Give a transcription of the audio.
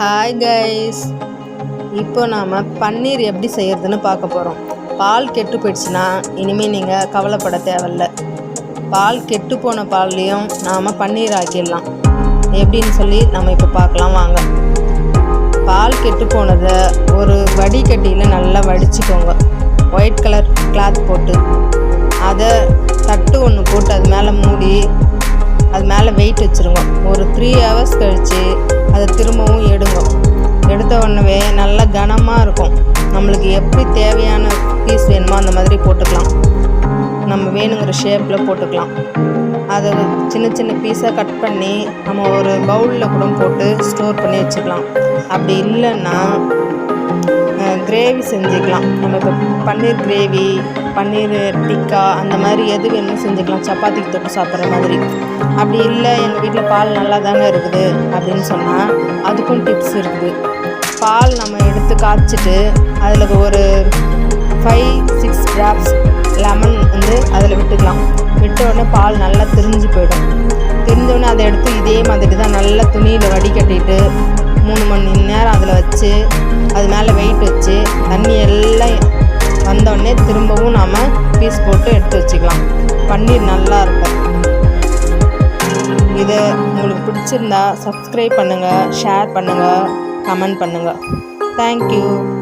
Hi guys இப்போ நாம் பன்னீர் எப்படி செய்கிறதுன்னு பார்க்க போகிறோம் பால் கெட்டு போயிடுச்சுன்னா இனிமேல் நீங்கள் கவலைப்பட தேவையில்ல. பால் கெட்டு போன பால்லையும் நாம் பன்னீர் ஆக்கிடலாம். எப்படின்னு சொல்லி நம்ம இப்போ பார்க்கலாம் வாங்க. பால் கெட்டு போனதை ஒரு வடிகட்டியில் நல்லா வடிச்சுக்கோங்க. ஒயிட் கலர் கிளாத் போட்டு. அதை தட்டு ஒன்று போட்டு அது மேலே மூடி அது மேலே வெயிட் வச்சுருங்க. ஒரு த்ரீ ஹவர்ஸ் கழித்து இருக்கும். நம்மளுக்கு எப்படி தேவையான பீஸ் வேணுமோ அந்த மாதிரி போட்டுக்கலாம். நம்ம வேணுங்கிற ஷேப்பில் போட்டுக்கலாம். அதை சின்ன சின்ன பீஸாக கட் பண்ணி நம்ம ஒரு பவுலில் கூட போட்டு ஸ்டோர் பண்ணி வச்சுக்கலாம். அப்படி இல்லைன்னா கிரேவி செஞ்சுக்கலாம். நம்ம இப்போ பன்னீர் கிரேவி பன்னீர் டிக்கா அந்த மாதிரி எது வேணுமோ செஞ்சுக்கலாம். சப்பாத்திக்கு தொட்டு சாப்பிட்ற மாதிரி. அப்படி இல்லை எங்கள் வீட்டில் பால் நல்லா தாங்க இருக்குது அப்படின்னு சொன்னால் அதுக்கும் டிப்ஸ் இருக்குது. பால் நம்ம எடுத்து காய்ச்சிட்டு அதில் ஒரு ஃபைவ் சிக்ஸ் ட்ராப்ஸ் லெமன் வந்து அதில் விட்டுக்கலாம். விட்ட பால் நல்லா திரிஞ்சு போயிடும். திரிஞ்சோடனே அதை எடுத்து இதே மாதிரி தான் நல்லா துணியில் வடிகட்டிட்டு மூணு மணி நேரம் அதில் வச்சு அது மேலே வெயிட் வச்சு தண்ணி எல்லாம் வந்தோடனே திரும்பவும் நாம் பீஸ் போட்டு எடுத்து வச்சுக்கலாம். பன்னீர் நல்லா இருக்கும். இதை உங்களுக்கு பிடிச்சிருந்தா சப்ஸ்கிரைப் பண்ணுங்கள் ஷேர் பண்ணுங்கள் கமெண்ட் பண்ணுங்கள் Thank you.